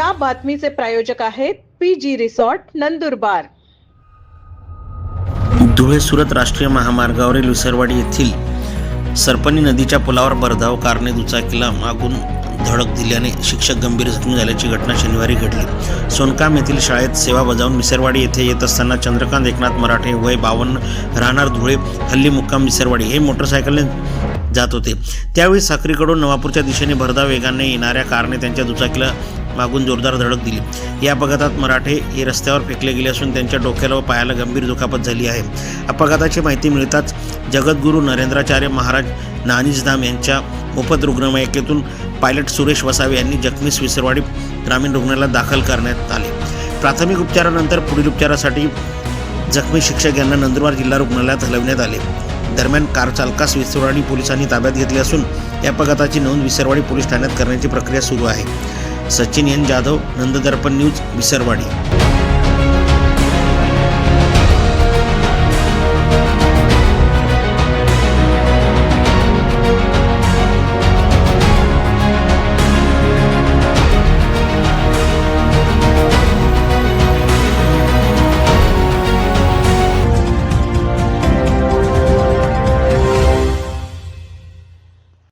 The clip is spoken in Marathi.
या बातमीचे प्रायोजक आहेत P G resort Nandurbar. Dhule Surat राष्ट्रीय महामार्गावरील विसरवाडी येथील सरपणी नदीच्या पुलावर भरधाव कारने दुचाकीला मागून धडक दिल्याने शिक्षक गंभीर जखमी झाल्याची घटना शनिवारी घडली. सोनकाम येथील शाळेत सेवा बजावून मिसरवाडी येथे येत असताना चंद्रकांत एकनाथ मराठे वय बावन्न राहणार धुळे हल्ली मुक्काम मिसरवाडी हे मोटरसायकलने जात होते. त्यावेळी साखरीकडून नवापूरच्या दिशेने भरधाव वेगाने येणाऱ्या कारने त्यांच्या दुचाकीला मागून जोरदार धडक दिली. या अपघातात मराठे हे रस्त्यावर फेकले गेले असून त्यांच्या डोक्याला व पायाला गंभीर दुखापत झाली आहे. अपघाताची माहिती मिळताच जगद्गुरू नरेंद्राचार्य महाराज नानीजधाम यांच्या मोफत रुग्णवाहिकेतून पायलट सुरेश वसावे यांनी जखमीस विसरवाडी ग्रामीण रुग्णालयात दाखल करण्यात आले. प्राथमिक उपचारानंतर पुढील उपचारासाठी जखमी शिक्षक यांना नंदुरबार जिल्हा रुग्णालयात हलवण्यात आले. दरम्यान कार चालकास विसरवाडी पोलिसांनी ताब्यात घेतले असून या अपघाताची नोंद विसरवाडी पोलीस ठाण्यात करण्याची प्रक्रिया सुरू आहे. Sachin N Jadhav Nanddarpan news Visarwadi.